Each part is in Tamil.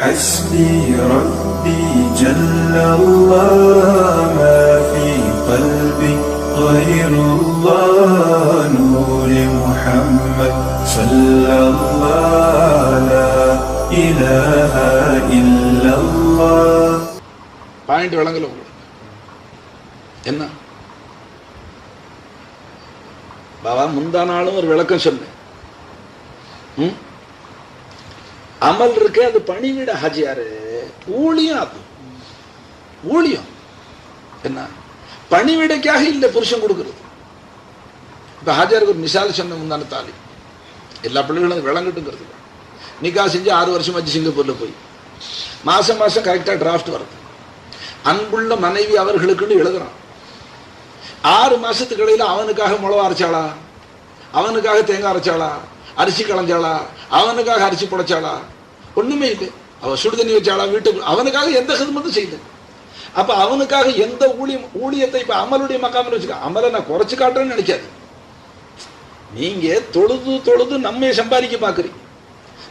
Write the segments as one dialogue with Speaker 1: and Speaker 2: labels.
Speaker 1: حسبي ربي جل الله ما في قلبي غير الله نور محمد صلى الله لا إله إلا الله
Speaker 2: പാണ്ടി വിളങ്ങലോ എന്നാ ബാബാ മുന്താനാളും ഒരു വിളക്കം ചെന്ന് அமல் இருக்கு அது பணிவிட ஹாஜியாரு. ஊழியம் அது. ஊழியம். என்ன? பணிவிடைக்காக இல்லை புருஷன் கொடுக்கறது. இப்போ ஹாஜியாருக்கு ஒரு மிசால் சொன்ன முந்தான தாலி. எல்லா பிள்ளைகளும் அது விளங்கட்டுங்கிறது. நிக்கா செஞ்சு ஆறு வருஷம் வச்சு சிங்கப்பூரில் போய். மாசம் மாசம் கரெக்டா டிராஃப்ட் வருது. அன்புள்ள மனைவி அவர்களுக்குன்னு எழுதுறான். ஆறு மாதத்துக்கு இடையில் அவனுக்காக மிளவா அரைச்சாளா? அவனுக்காக தேங்காய் அரைச்சாளா? அரிசி களைஞ்சாளா? அவனுக்காக அரிசி புடைச்சாளா? ஒன்றுமே இல்லை. அவள் சுடுதண்ணி வச்சாளா? வீட்டுக்கு அவனுக்காக எந்த ஹிதமத்தும் செய்யல. அப்போ அவனுக்காக எந்த ஊழியம் ஊழியத்தை இப்போ அமலுடைய மக்காமல் வச்சுக்க அமலை நான் குறைச்சி காட்டுறேன்னு நினைக்காது. நீங்க தொழுது தொழுது நம்மை சம்பாதிக்க பார்க்குறீங்க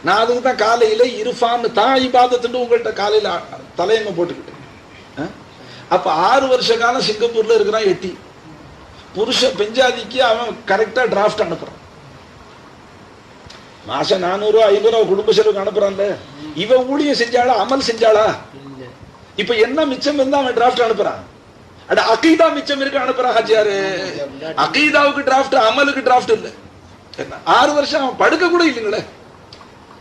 Speaker 2: நான் அதுக்கு தான் காலையில் இருஃபான்னு தான் இபாதத்துட்டு உங்கள்கிட்ட காலையில் தலையங்க போட்டுக்கிட்டேன். அப்போ ஆறு வருஷ காலம் சிங்கப்பூரில் இருக்கிறான் எட்டி. புருஷ பெஞ்சாதிக்கு அவன் கரெக்டாக டிராஃப்ட் அனுப்புகிறான் மாசம் நானூறு ஐநூறு ரூபா குடும்ப செலவுக்கு அனுப்புறான்ல. இவன் ஊழியம் செஞ்சாளா அமல் செஞ்சாளா? இப்ப என்ன மிச்சம் இருந்தா அவன் டிராஃப்ட் அனுப்புறான். அட அகீதா மிச்சம் இருக்கு அனுப்புறான் ஹாஜியாரு. அகீதாவுக்கு டிராஃப்ட் அமலுக்கு டிராஃப்ட் இல்ல. ஆறு வருஷம் அவன் படுக்க கூட இல்லைங்களே.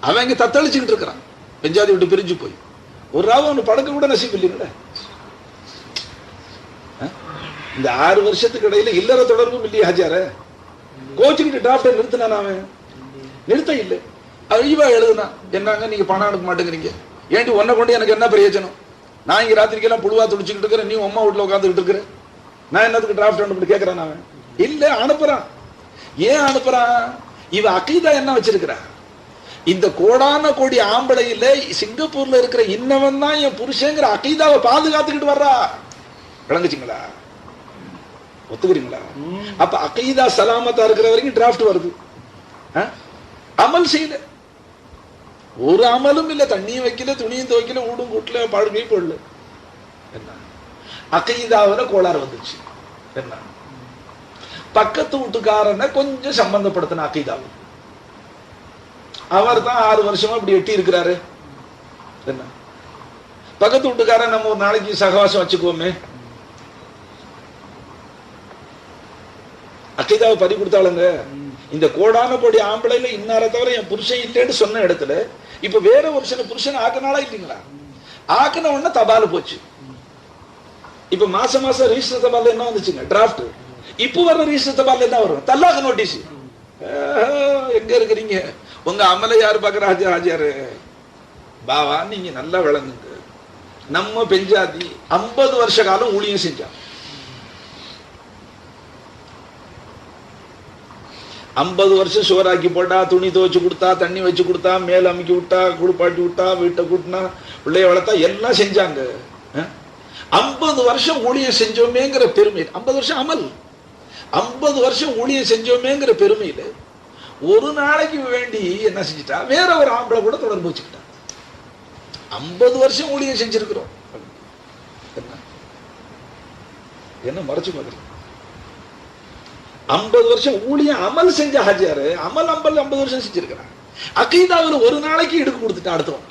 Speaker 2: அவன் இங்க தத்தளிச்சுக்கிட்டு இருக்கிறான். பெஞ்சாதி விட்டு பிரிஞ்சு போய். ஒரு ராவ அவனு படுக்க கூட நசீப் இல்லைங்களே? இந்த ஆறு வருஷத்துக்கு இடையில இல்லற தொடர்பும் இல்லையா ஹஜார கோச்சுக்கிட்டு டிராஃப்டை நிறுத்தினான் அவன்? நிறுத்த இல்லை. அழிவா எழுதுனா என்னங்க நீங்க பணம் அனுப்ப மாட்டேங்கிறீங்க? ஏண்டி உன்னை கொண்டு எனக்கு என்ன பிரயோஜனம்? நான் இங்க ராத்திரிக்கெல்லாம் புழுவா துடிச்சுக்கிட்டு இருக்கிறேன். நீ அம்மா வீட்டுல உட்காந்துக்கிட்டு இருக்கிற? நான் என்னத்துக்கு டிராஃப்ட் அனுப்பிட்டு கேட்கறான் அவன் இல்ல அனுப்புறான். ஏன் அனுப்புறான்? இவ அகீதா என்ன வச்சிருக்கிறா? இந்த கோடான கோடி ஆம்பளையில சிங்கப்பூர்ல இருக்கிற இன்னவன் தான் என் புருஷங்கிற அகீதாவை பாதுகாத்துக்கிட்டு வர்றா. விளங்குச்சுங்களா? ஒத்துக்கிறீங்களா? அப்ப அகீதா சலாமத்தா இருக்கிற வரைக்கும் டிராஃப்ட் வருது? அமல் செய்யல. ஒரு அமலும் இல்ல. தண்ணியும் வைக்கல துணியும் துவைக்கல ஊடும் கூட்டல பழகையும் போடல. என்ன? அகீதாவில கோளாறு வந்துச்சு. என்ன? பக்கத்து வீட்டுக்காரனை கொஞ்சம் சம்பந்தப்படுத்தின அகைதாவு. அவர் தான் ஆறு வருஷமா இப்படி எட்டி இருக்கிறாரு. என்ன? பக்கத்து வீட்டுக்காரன் நம்ம ஒரு நாளைக்கு சகவாசம் வச்சுக்குவோமே. அகைதாவை பறி கொடுத்தாளுங்க. இந்த கோடான கோடி ஆம்பளைல இன்னார தவிர என் புருஷன் இல்லைன்னு சொன்ன இடத்துல இப்ப வேற ஒரு புருஷன் ஆக்கினாலா இல்லைங்களா? ஆக்குன உடனே தபால் போச்சு. இப்ப மாசம் மாசம் ரிஜிஸ்டர் தபால் என்ன வந்துச்சுங்க? டிராஃப்ட் இப்போ வர்ற ரிஜிஸ்டர் தபால் என்ன வரும்? தல்லாக நோட்டீஸ் எங்க இருக்கிறீங்க? உங்க அமல யார் பாக்குற? ஹாஜி ஹாஜியாரு பாவா நீங்க நல்லா விளங்குங்க. நம்ம பெஞ்சாதி ஐம்பது வருஷ காலம் ஊழியம் செஞ்சான். ஐம்பது வருஷம் சுவராக்கி போட்டா துணி துவைச்சு கொடுத்தா தண்ணி வச்சு கொடுத்தா மேல் அமுக்கி விட்டா குளிப்பாட்டி விட்டா வீட்டை கூட்டினா பிள்ளைய வளர்த்தா எல்லாம் செஞ்சாங்க. ஐம்பது வருஷம் ஊழியம் செஞ்சோமேங்கிற பெருமை. ஐம்பது வருஷம் அமல். ஐம்பது வருஷம் ஊழியம் செஞ்சோமேங்கிற பெருமையில ஒரு நாளைக்கு வேண்டி என்ன செஞ்சிட்டா? வேற ஒரு ஆம்பளை கூட தொடர்பு வச்சுக்கிட்டா. ஐம்பது வருஷம் ஊழியம் செஞ்சிருக்கிறோம். என்ன? என்ன மறைச்சு பார்க்குறோம் ஐம்பது வருஷம் ஊழியம் அமல் செஞ்ச ஹாஜியாரு அமல் அம்பல் ஐம்பது வருஷம் செஞ்சிருக்கிறான் அகீதாவில் ஒரு நாளைக்கு இடுக்கு கொடுத்துட்டா அடுத்தவன்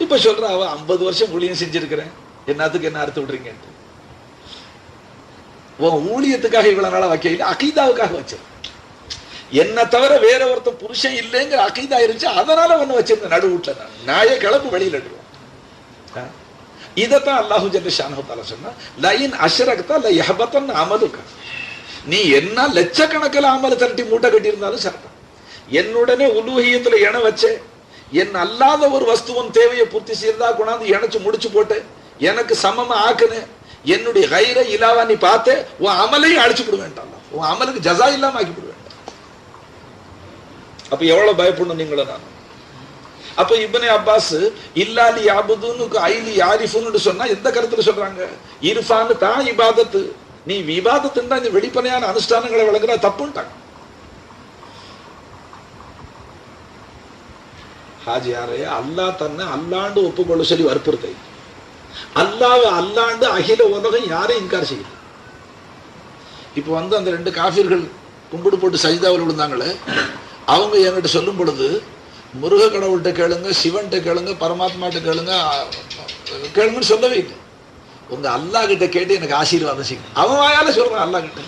Speaker 2: இப்ப- சொல்ற அவ ஐம்பது வருஷம் ஊழியம் செஞ்சிருக்கிறேன். என்னத்துக்கு என்ன அறுத்து விடுறீங்கன்ட்டு உன் ஊழியத்துக்காக இவ்வளவு நாளா வைக்கல அகீதாவுக்காக வச்ச என்ன தவிர வேற ஒருத்தன் புருஷன் இல்லைங்கிற அகீதா இருந்துச்சு அதனால ஒண்ணு வச்சிருந்தேன் நடு வீட்டுல நான். நாய கிளம்பு வெளியில இதைத்தான் அல்லாஹு ஜல்ல ஷானஹு சொன்னா லைன் அஷரக்தா லை ஹபத்தன் அமலுக்க நீ என்ன லட்சக்கணக்கில் அமல் திரட்டி மூட்டை கட்டியிருந்தாலும் சரிதான் என்னுடனே உலூகியத்தில் என வச்சே என் அல்லாத ஒரு வஸ்துவன் தேவையை பூர்த்தி செய்தா கொண்டாந்து இணைச்சு முடிச்சு போட்டு எனக்கு சமமா ஆக்குனு என்னுடைய கைர இலாவா நீ பார்த்து உன் அமலையும் அழிச்சு விட வேண்டாம் உன் அமலுக்கு ஜசா இல்லாம ஆக்கி விட வேண்டாம் அப்ப எவ்வளவு பயப்படணும் நீங்களும் நான் அப்ப இப்னே அப்பாஸ் இல்லாலி யாபுதுன்னு ஐலி யாரிஃபுன்னு சொன்னா எந்த கருத்துல சொல்றாங்க? இர்ஃபான்னு தான் இபாதத்து. நீ விவாதத்துன்னா இந்த வெளிப்படையான அனுஷ்டானங்களை விளங்குறா தப்புன்ட்டாங்க. ஹாஜியாரே அல்லாஹ் தன்னை அல்லாண்டு ஒப்புக்கொள்ள சொல்லி வற்புறுத்தை. அல்லாஹ் அல்லாண்டு அகில உலகம் யாரையும் இன்கார் செய்யல. இப்போ வந்து அந்த ரெண்டு காஃபியர்கள் கும்பிடு போட்டு சஜிதாவில் விழுந்தாங்களே அவங்க என்கிட்ட சொல்லும் பொழுது முருக கடவுள்கிட்ட கேளுங்க சிவன்கிட்ட கேளுங்க பரமாத்மாட்ட கேளுங்க கேளுங்கன்னு சொல்லவே இல்லை. உங்க அல்லாஹ் கிட்ட கேட்டு எனக்கு ஆசீர்வாதம் செய்யும் அவன் வாயால சொல்றான் அல்லாஹ் கிட்ட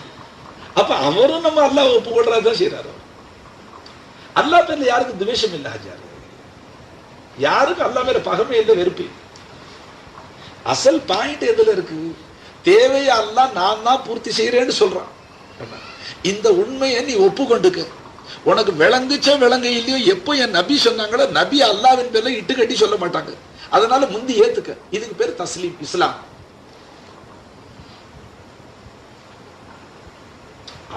Speaker 2: அப்ப அவரும் நம்ம அல்லாஹ் ஒப்புக்கொள்றதான் செய்யறாரு அல்லாஹ் பேர்ல யாருக்கும் துவேஷம் இல்லை ஹஜார்? யாருக்கும் அல்லாஹ் மேல பகமை இல்லை வெறுப்பு அசல் பாயிண்ட் எதுல இருக்கு? தேவையை அல்லாஹ் நான் தான் பூர்த்தி செய்யறேன்னு சொல்றான். இந்த உண்மையை நீ ஒப்புக்கொண்டுக்க. உனக்கு விளங்குச்சோ விளங்க இல்லையோ எப்போ என் நபி சொன்னாங்களோ நபி அல்லாவின் பேர்ல இட்டு கட்டி சொல்ல மாட்டாங்க. அதனால முந்தி ஏத்துக்க. இதுக்கு பேர் தஸ்லீம் இஸ்லாம்.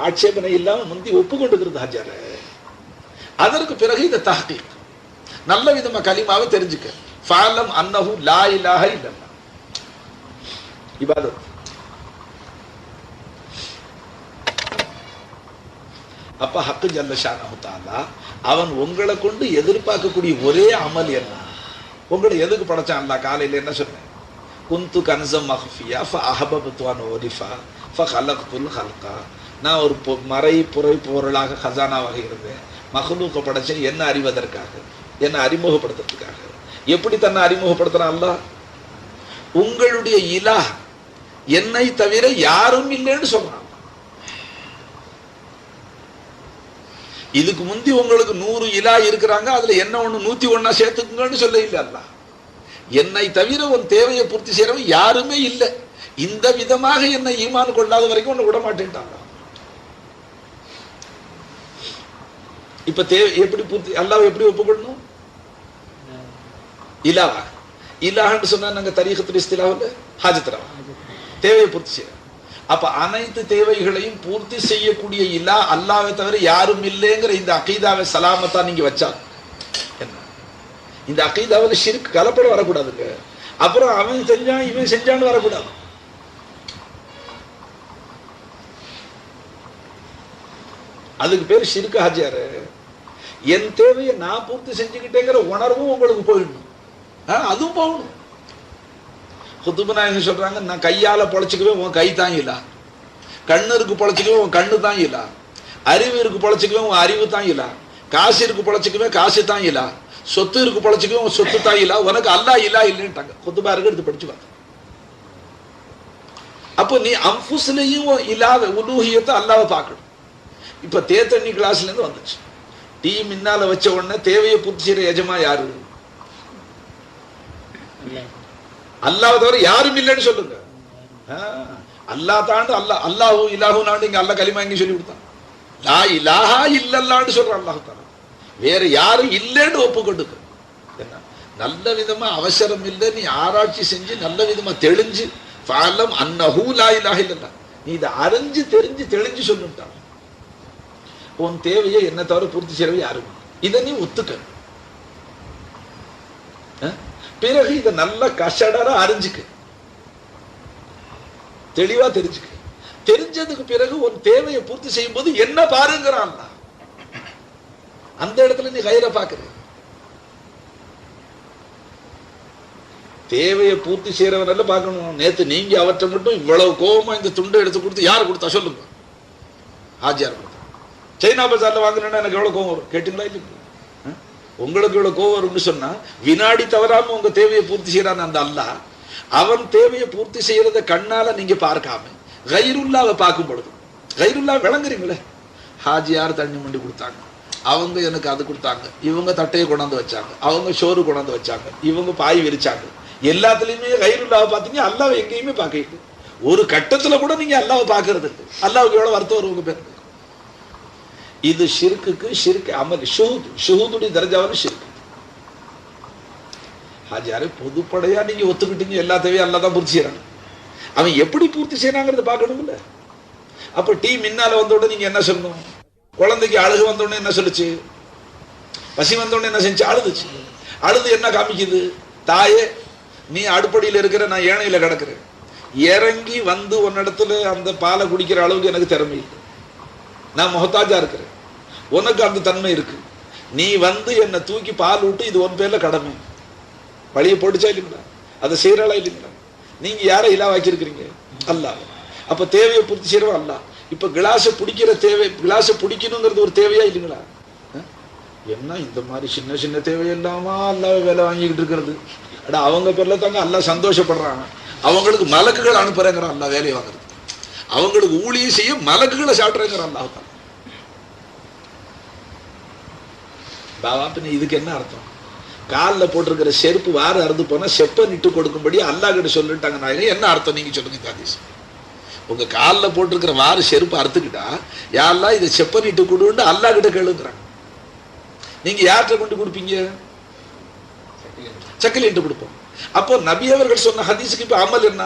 Speaker 2: ஆட்சேபனை இல்லாம முந்தி ஒப்புக்கொண்டுக்கிறது ஹஜார அதற்கு பிறகு இந்த தஹ்கீக். நல்ல விதமா கலிமாவை தெரிஞ்சுக்க. ஃபாலம் அன்னஹு லா இலாஹ இல்லல்லா. இபாதத். அப்போ ஹக்கு ஜல்ல தாலா அவன் உங்களை கொண்டு எதிர்பார்க்கக்கூடிய ஒரே அமல் என்ன? உங்களை எதுக்கு படைச்சான்டா காலையில் என்ன சொன்னேன்? குந்து கன்சம் மஹ்ஃபியா ஃப அஹபபத்துவான் ஓரிஃபா ஃப ஹலக்துல் ஹல்கா. நான் ஒரு பொ- மறை புரை பொருளாக ஹசானாவாக இருந்தேன். மஹ்லூக்க படைச்சேன் என்ன அறிவதற்காக? என்னை அறிமுகப்படுத்துறதுக்காக? எப்படி தன்னை அறிமுகப்படுத்துகிறான் அல்லாஹ்? உங்களுடைய இலா என்னை தவிர யாரும் இல்லைன்னு சொல்கிறான் இதுக்கு முந்தி உங்களுக்கு நூறு இலா இருக்கிறாங்க அதுல என்ன ஒண்ணு நூத்தி ஒன்னா சேர்த்துக்குங்கன்னு சொல்ல இல்லை அல்லாஹ். என்னை தவிர உன் தேவையை பூர்த்தி செய்யறவன் யாருமே இல்லை. இந்த விதமாக என்னை ஈமான் கொள்ளாத வரைக்கும் ஒன்று விட மாட்டேன்ட்டாங்க இப்ப தேவை எப்படி பூர்த்தி அல்லாவை எப்படி ஒப்புக்கொள்ளணும்? இலாவா இலாஹன்னு சொன்னா நாங்க தரீகத்துல இஸ்திலாவில் ஹாஜத்ரா தேவையை பூர்த்தி செய்யறோம். அப்ப அனைத்து தேவைகளையும் பூர்த்தி செய்யக்கூடிய இல்லா அல்லாவை தவிர யாரும் இல்லைங்கிற இந்த அகீதாவை சலாமத்தா நீங்க வச்சா என்ன? இந்த அகீதாவில் ஷிர்க் கலப்படம் வரக்கூடாதுங்க. அப்புறம் அவன் செஞ்சான் இவன் செஞ்சான்னு வரக்கூடாது. அதுக்கு பேர் ஷிர்க் ஹாஜியாரு என் தேவையை நான் பூர்த்தி செஞ்சுக்கிட்டேங்கிற உணர்வும் உங்களுக்கு போயிடணும். அதுவும் போகணும். குத்துபு நாயகம் சொல்றாங்க நான் கையால பொழைச்சிக்கவே உன் கை தாங்கிலா கண்ணு இருக்கு பொழைச்சிக்கவே உன் கண்ணு தான் இல்லா அறிவு இருக்கு பொழைச்சிக்கவே உன் அறிவு தான் இல்லா காசு இருக்கு பொழைச்சிக்கவே காசு தான் இல்லா சொத்து இருக்கு பொழைச்சிக்கவே உன் சொத்து தான் இல்லா உனக்கு அல்லா இல்லா இல்லைன்ட்டாங்க. குத்துபா இருக்கு எடுத்து படிச்சு பார்த்து அப்போ நீ அம்புஸ்லையும் இல்லாத உலூகியத்தை அல்லாவை பார்க்கணும். இப்போ தேத்தண்ணி கிளாஸ்லேருந்து வந்துச்சு. டீ மின்னால வச்ச உடனே தேவையை பூர்த்தி செய்யற எஜமா யாரு? அல்லாஹ் தவிர யாரும் இல்லைன்னு சொல்லுங்க. அல்லா அல்லாஹ் தாண்டு அல்லா அல்லாஹு இலாஹு நாண்டு இங்க அல்லாஹ் கலிமா இங்க சொல்லி கொடுத்தான். லா இலாஹா இல்லல்லான்னு சொல்ற அல்லாஹு தாலா. வேற யாரும் இல்லைன்னு ஒப்புக்கொண்டு என்ன? நல்ல விதமா அவசரம் இல்லை நீ ஆராய்ச்சி செஞ்சு நல்ல விதமா தெளிஞ்சு பாலம் அன்னஹூ லா இலாஹ இல்லல்லா நீ இதை அறிஞ்சு தெரிஞ்சு தெளிஞ்சு சொல்லுட்டான் உன் தேவையை என்ன தவிர பூர்த்தி செய்யவே யாரும் இதை நீ ஒத்துக்க. பிறகு இதை நல்லா கஷடரா அறிஞ்சுக்கு. தெளிவா தெரிஞ்சுக்கு. தெரிஞ்சதுக்கு பிறகு உன் தேவையை பூர்த்தி செய்யும் போது என்ன பாருங்கிறான் அந்த இடத்துல நீ கயிறை பாக்குற. தேவையை பூர்த்தி செய்யறவனால பார்க்கணும். நேத்து நீங்க அவற்றை மட்டும் இவ்வளவு கோபமா இந்த துண்டை எடுத்து கொடுத்து யார் கொடுத்தா சொல்லுங்க. ஆஜியார் கொடுத்தா. சைனா பஜார்ல வாங்கினா எனக்கு எவ்வளவு கோபம் வரும்? கேட்டீங்களா இல்லைங்களா? உங்களுக்கு இவ்வளவு கோவம் வரும்னு சொன்னா வினாடி தவறாம உங்க தேவையை பூர்த்தி செய்யறான் அந்த அல்லாஹ். அவன் தேவையை பூர்த்தி செய்யறத கண்ணால நீங்க பார்க்காம கைருல்லாவை பார்க்கும் பொழுது கைருல்லா விளங்குறீங்களே? ஹாஜியார் தண்ணி மண்டி கொடுத்தாங்க? அவங்க எனக்கு அது கொடுத்தாங்க. இவங்க தட்டையை கொண்டாந்து வச்சாங்க. அவங்க சோறு கொண்டாந்து வச்சாங்க. இவங்க பாய் விரிச்சாங்க. எல்லாத்துலேயுமே கைருல்லாவை பார்த்தீங்க அல்லாவை எங்கேயுமே பார்க்கல. ஒரு கட்டத்துல கூட நீங்க அல்லாவை பார்க்கறது இல்லை. அல்லாவுக்கு எவ்வளவு வருத்தம் வரும் பேருக்கு? இது ஷிர்க்குக்கு ஷிர்க் அமல் ஷுஹூத் ஷுஹூதுடைய தர்ஜாவில் ஷிர்க் ஹாஜாரு பொதுப்படையாக நீங்க ஒத்துக்கிட்டீங்க எல்லா தேவையும் அல்லா தான் பூர்த்தி செய்யறாங்க அவன் எப்படி பூர்த்தி செய்யறாங்கிறத பார்க்கணும்ல. அப்போ டீ முன்னால வந்த உடனே நீங்க என்ன சொல்லணும்? குழந்தைக்கு அழுகு வந்த உடனே என்ன சொல்லுச்சு? பசி வந்த உடனே என்ன செஞ்சு? அழுதுச்சு. அழுது என்ன காமிக்குது? தாயே நீ அடுப்படியில் இருக்கிற நான் ஏனையில கிடக்குறேன். இறங்கி வந்து உன்னிடத்துல அந்த பாலை குடிக்கிற அளவுக்கு எனக்கு திறமை இல்லை. நான் முகத்தாஜா இருக்கிறேன். உனக்கு அந்த தன்மை இருக்கு. நீ வந்து என்னை தூக்கி பால் விட்டு இது உன் பேர்ல கடமை. வழியை போட்டுச்சா இல்லைங்களா? அதை செய்யறாளா இல்லைங்களா? நீங்க யாரை இலாவாக்கி இருக்கிறீங்க அல்லாஹ். அப்ப தேவையை பூர்த்தி செய்யறவா அல்லா இப்ப கிளாஸை பிடிக்கிற தேவை கிளாஸை பிடிக்கணுங்கிறது ஒரு தேவையா இல்லைங்களா? என்ன இந்த மாதிரி சின்ன சின்ன தேவையெல்லாமா அல்லாஹ் வேலை வாங்கிக்கிட்டு இருக்கிறது? அட அவங்க பேர்ல தாங்க அல்லாஹ் சந்தோஷப்படுறாங்க. அவங்களுக்கு மலக்குகள் அனுப்புறேங்கிறான் அல்லாஹ் வேலையை வாங்குறது. அவங்களுக்கு ஊழியம் செய்ய மலக்குகளை சாப்பிட்றேங்கிற அல்லாஹ் பாபா பின்ன இதுக்கு என்ன அர்த்தம்? காலில் போட்டிருக்கிற செருப்பு வார அறுந்து போனால் செப்பை நிட்டு கொடுக்கும்படி அல்லாஹ் கிட்ட சொல்லிட்டாங்க. நான் என்ன அர்த்தம் நீங்க சொல்லுங்க தாதீஸ் உங்கள் உங்க காலில் போட்டிருக்கிற வாறு செருப்பு அறுத்துக்கிட்டா யாரெல்லாம் இதை செப்ப நிட்டு கொடுன்னு அல்லாஹ் கிட்ட கேளுங்கிறாங்க நீங்க யார்கிட்ட கொண்டு கொடுப்பீங்க? சக்கிலியன்ட்டு கொடுப்போம். அப்போ நபி அவர்கள் சொன்ன ஹதீஸுக்கு இப்ப அமல் என்ன?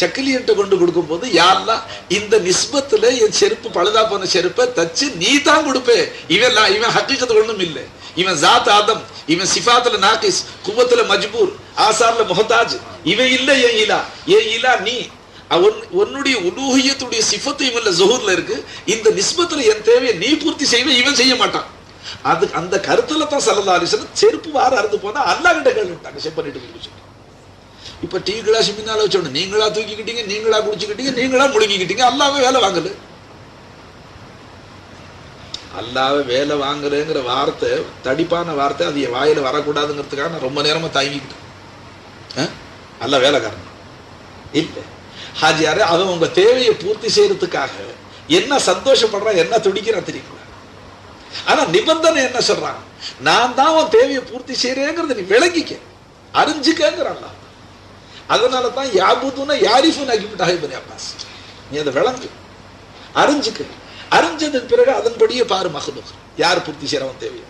Speaker 2: சக்கிலியன்ட்ட கொண்டு கொடுக்கும்போது யாரெல்லாம் இந்த நிஸ்பத்துல என் செருப்பு பழுதா போன செருப்பை தச்சு நீ தான் கொடுப்பே. இவன் இவன் ஹக்கீக்கத்து ஒன்றும் இல்லை. இவன் ஜாத் ஆதம் இவன் சிஃபாத்தில் நாகிஸ் குவத்துல மஜ்பூர் ஆசார்ல முகதாஜ் இவன் இல்ல என் இலா. என் இலா நீ. உன்னுடைய உலூகியத்துடைய சிஃபத்து இவன்ல ஜுஹூர்ல இருக்கு. இந்த நிஸ்பத்துல என் தேவையை நீ பூர்த்தி செய்வே இவன் செய்ய மாட்டான். அது அந்த கருத்துல தான் சல்லா அலிஸ்லாம் செருப்பு வார அறுந்து போனா அல்லா கிட்ட கேளுட்டாங்க செப் பண்ணிட்டு சொல்லி. இப்ப டீ கிளாஸ் பின்னால் வச்சோன்னு நீங்களா தூக்கிக்கிட்டீங்க நீங்களா குடிச்சுக்கிட்டீங்க நீங்களா முழுங்கிக்கிட்டீங்க அல்லாவே வேலை வாங்கல. அல்லாவே வேலை வாங்கலைங்கிற வார்த்தை தடிப்பான வார்த்தை அது என் வாயில வரக்கூடாதுங்கிறதுக்காக நான் ரொம்ப நேரமா தாங்கிக்கிட்டேன் அஹ்? அல்ல வேலைக்காரன். இல்லை. ஹாஜியாரே அவன் உங்க தேவையை பூர்த்தி செய்யறதுக்காக என்ன சந்தோஷப்படுறான் என்ன துடிக்கிறான் தெரியுங்களா? ஆனா நிபந்தனை என்ன சொல்றான்? நான் தான் உன் தேவையை பூர்த்தி செய்யறேங்கிறத நீ விளங்கிக்க. அறிஞ்சுக்கங்கிறான் அதனால தான் யாபுதுன்னா யாரிஃபுன்னு ஆக்கிவிட்டாக இபன் அப்பாஸ். நீ அதை விளங்கு. அறிஞ்சுக்க. அறிஞ்சதுக்கு பிறகு அதன்படியே பாரு மகனும் யார் பூர்த்தி செய்யறவன் தேவையோ.